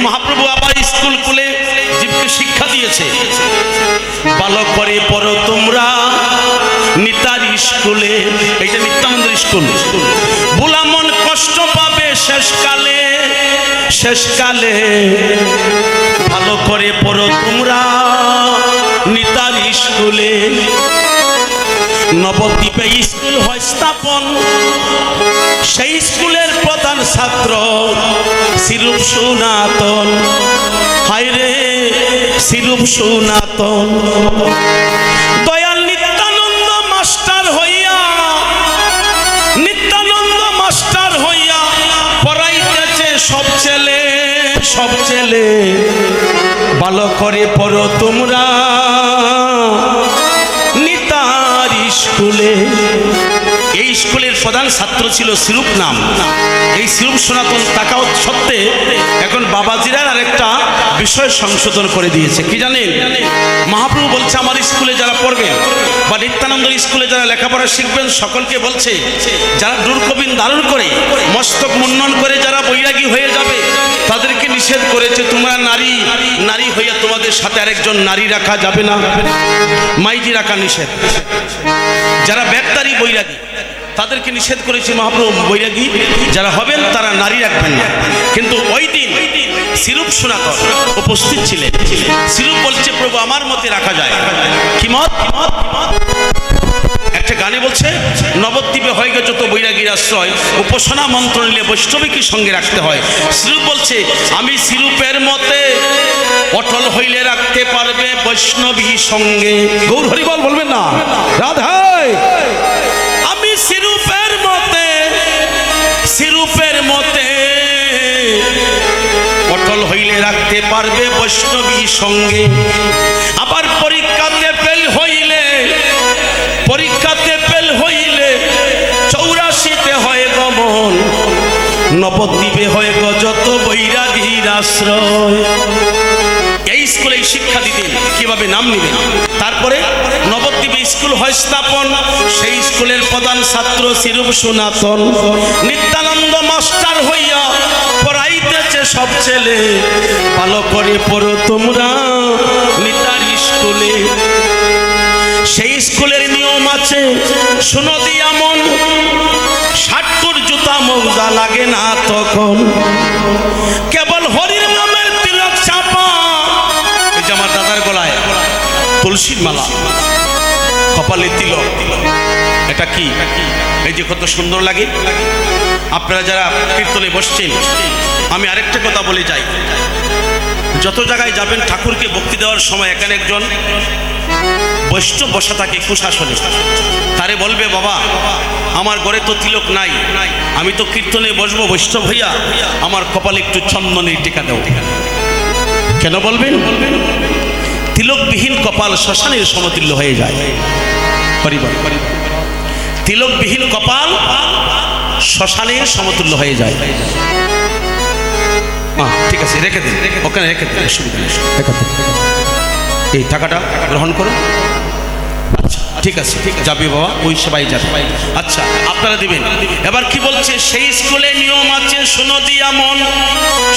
মহাপ্রভু আবার স্কুল খুলে জীবকে শিক্ষা দিয়েছে। ভালো করে পড়ো তোমরা, নিতার স্কুলে, এইটা নিত্যানন্দ স্কুল। বুলামন কষ্ট পাবে শেষকালে শেষকালে। ভালো করে পড়ো তোমরা, নিতার স্কুলে। নবদ্বীপে স্কুল হয় স্থাপন, সেই স্কুলের প্রধান ছাত্র সিরূপ সুনাতন। হায় রে, সিরূপ সুনাতন। দয়াল নিত্যানন্দ মাস্টার হইয়া, নিত্যানন্দ মাস্টার হইয়া পড়াইতেছে সব ছেলে সব ছেলে। ভালো করে পড়ো তোমরা। নিতার স্কুলে এই স্কুলের প্রধান ছাত্র ছিল সিরূপ নাম। এই সিরূপ সনাতন থাকা সত্ত্বে এখন বাবাজিরার আরেকটা বিষয় সংশোধন করে দিয়েছে। কি জানেন? মহাপ্রভু বলছে, আমার স্কুলে যারা পড়বেন বা নিত্যানন্দ স্কুলে যারা লেখাপড়া শিখবেন, সকলকে বলছে, যারা দূরকবিন দারুণ করে, মস্তক মুন্নন করে যারা বৈরাগী হয়ে যাবে, তাদেরকে নিষেধ করেছে, তোমরা নারী নারী হইয়া তোমাদের সাথে আরেকজন নারী রাখা যাবে না। মাইজি রাখা নিষেধ। যারা ব্যাগদারি বৈরাগী তাদেরকে নিষেধ করেছে মহাপ্রভু বৈরাগী, যারা হবেন তারা নারী রাখবেন না। কিন্তু ওই দিন সিরূপ সনাতন উপস্থিত ছিলেন। সিরূপ বলছে, প্রভু, আমার মতে রাখা যায়। কি মত? একটা গানে বলছে, নবদ্বীপে হয়ে গেছে যত বৈরাগীর আশ্রয়। উপাসনা, মন্ত্র নিলে বৈষ্ণবীকে সঙ্গে রাখতে হয়। সিরূপ বলছে, আমি সিরূপের মতে অটল হইলে রাখতে পারবে বৈষ্ণবী সঙ্গে। গৌর হরিবল বলবেন না। রাধাই পারবে বৈষ্ণবী সঙ্গে। আবার পরীক্ষাতে ফেল হইলে, পরীক্ষাতে ফেল হইলে চৌরাশিতে হয় গমন। নবদ্বীপে হয় গ যত বৈরাগীর আশ্রয়। এই স্কুলে শিক্ষা দিতেন কীভাবে নাম নেবেন তারপরে নবদ্বীপে স্কুল হয় স্থাপন, সেই স্কুলের প্রধান ছাত্র সিরূপ সনাতন। নিত্যানন্দ মাস্টার হইয়া সব ছেলে ভালো করে পড়ো তোমরা নিতার স্কুলে। সেই স্কুলের নিয়ম আছে, শুনো দিয়া মন ষাটকুর জুতা মৌজা লাগে না তখন। কেবল হরির নামের তিলক চাপা। এই যে আমার দাদার গলায় তুলসীর মালা, কপালে তিলক। এটা কি? এই যে কত সুন্দর লাগে। আপনারা যারা কীর্তনে বসছেন, আমি আরেকটা কথা বলে যাই। যত জায়গায় যাবেন, ঠাকুরকে ভক্তি দেওয়ার সময় এখানে একজন বৈষ্ণব বসা থাকে কুশাসনে। তারে বলবে, বাবা, আমার ঘরে তো তিলক নাই। আমি তো কীর্তনে বসবো, বৈষ্ণব হইয়া আমার কপালে একটু চন্দনের টিকা দাও। কেন বলবেন? বলবেন তিলকবিহীন কপাল শ্মশানের সমতুল্য হয়ে যায়। পরিবার পরিবার। তিলকবিহীন কপাল শ্মশানের সমতুল্য হয়ে যায়। ঠিক আছে, রেখে দিন। ওখানে রেখে দিন, অসুবিধা। এই টাকাটা গ্রহণ করুন। আচ্ছা ঠিক আছে, যাবে বাবা, ওই সবাই যাবে। আচ্ছা আপনারা দিবেন। এবার কি বলছে? সেই স্কুলে নিয়ম আছে, শুনো দিয়া মন।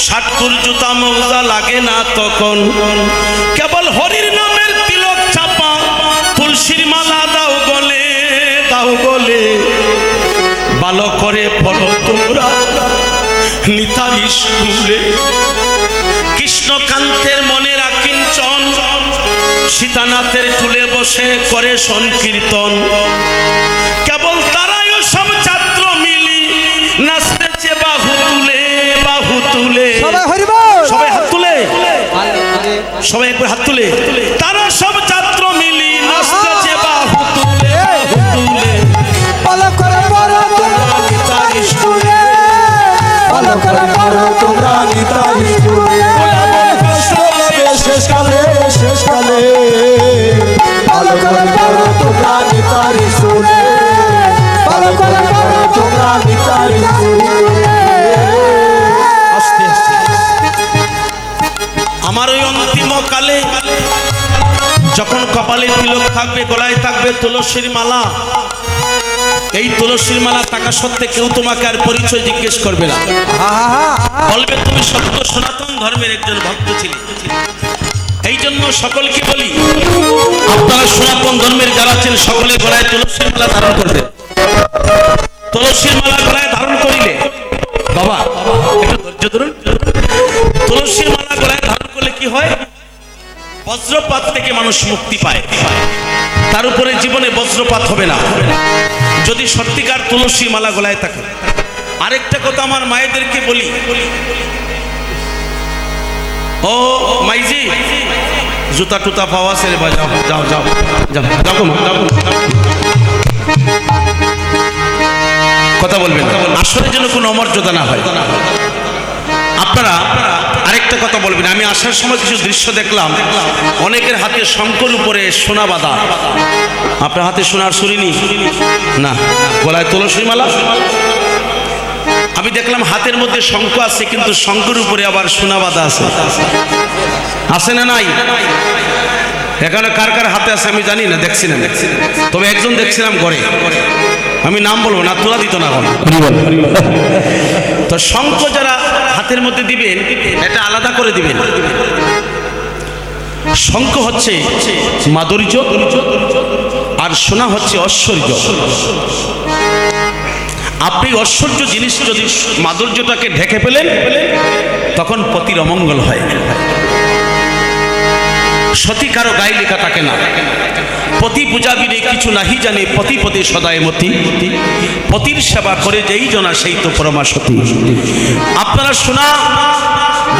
ষাটকুর জুতা মৌজা লাগে না তখন। কেবল হরির নামের তিলক চাপা, তুলসীর মালা পড়ো তোমরা নিতার স্কুলে। কৃষ্ণকান্তের মনে রাখিঞ্চন সীতানাথের তুলে বসে করে সংকীর্তন। কেবল তারাই সব ছাত্র মিলি নাচতেছে বাহু তুলে বাহু তুলে। সবাই হাত তুলে। সবাই একবার হাত তুলে। তারা যখন কপালে তিলক থাকবে, গলায় থাকবে তুলসীর মালা, এই তুলসীর মালা থাকা সত্ত্বে কেউ তোমাকে আর পরিচয় জিজ্ঞেস করবে না। বলবে, তুমি সত্য সনাতন ধর্মের একজন ভক্ত ছিলে। এই জন্য সকলকে বলি, আপনারা সনাতন ধর্মের যারা আছেন, সকলে গলায় তুলসীর মালা ধারণ করবে। তুলসীর মালা গলায় ধারণ করিলে, বাবা, একটু ধৈর্য ধরুন। তুলসীর মালা গলায় ধারণ করলে কি হয়? বজ্রপাত থেকে মানুষ মুক্তি পায়। তার উপরে জীবনে বজ্রপাত হবে না। যদি সত্যিকার তুলসী মালা গলায় থাকে। আরেকটা কথা আমার মায়েদেরকে বলি। ও মাইজি, জুতা টুতা পাওয়া সেরে যাও যাও যাও যাও যাও। কথা বলবেন আসলে যেন কোনো অমর্যাদা না হয়। আপনারা আরেকটা কথা বলবেন, আমি আসার সময় কিছু দৃশ্য দেখলাম, অনেকের হাতে শঙ্কর উপরে সোনা বাঁধা। আপনার হাতে সোনার শুনিনি না, গলায় তুলসী মালা? আমি দেখলাম হাতের মধ্যে শঙ্খ আছে, কিন্তু শঙ্কর উপরে আবার সোনা বাঁধা আছে। আছে না নাই? এখানে কার কার হাতে আছে আমি জানি না, দেখছি না তবে একজন দেখছিলাম ঘরে। আমি নাম বলব না, তোলা দিত না তো শঙ্খ যারা হাতের মধ্যে দিবেন, এটা আলাদা করে দিবেন। শঙ্খ হচ্ছে মাধুর্য আর সোনা হচ্ছে ঐশ্বর্য। আপনি ঐশ্বর্য জিনিস যদি মাধুর্যটাকে ঢেকে ফেলেন, তখন পতির অমঙ্গল হয়। সতী কারও গায়ে লেখা থাকে না। পতি পূজাবিনে কিছু নাহি জানে, পতি পদে সদায় মতি। পতির সেবা করে যেই জনা সেই তো পরমা সতী আপনারা শোনা,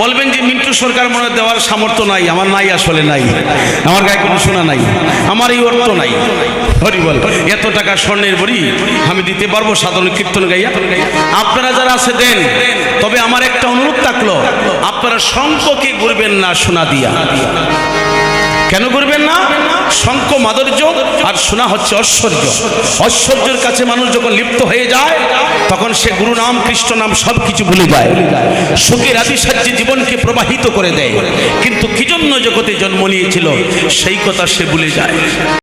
বলবেন যে মিন্টু সরকার মনে দেওয়ার সামর্থ্য নাই, আমার নাই আসলে নাই। আমার গায়ে কোনো শোনা নাই, আমার এই অর্থ নাই। হরি বল, এত টাকা স্বর্ণের বড়ি, আমি দিতে পারব সাধারণ কীর্তন গাইয়া? আপনারা যারা আছে, দেন। তবে আমার একটা অনুরোধ থাকল, আপনারা শঙ্ককে ঘুরবেন না সোনা দিয়া। কেন করবেন না? শঙ্খ মাধুর্য আর শোনা হচ্ছে ঐশ্বর্য। ঐশ্বর্যের কাছে মানুষ যখন লিপ্ত হয়ে যায়, তখন সে গুরু নাম, কৃষ্ণ নাম সব কিছু ভুলে যায়। সুখের আদিসাহ্যে জীবনকে প্রবাহিত করে দেয়। কিন্তু কি জন্য জগতে জন্ম নিয়েছিল? সেই কথা সে ভুলে যায়।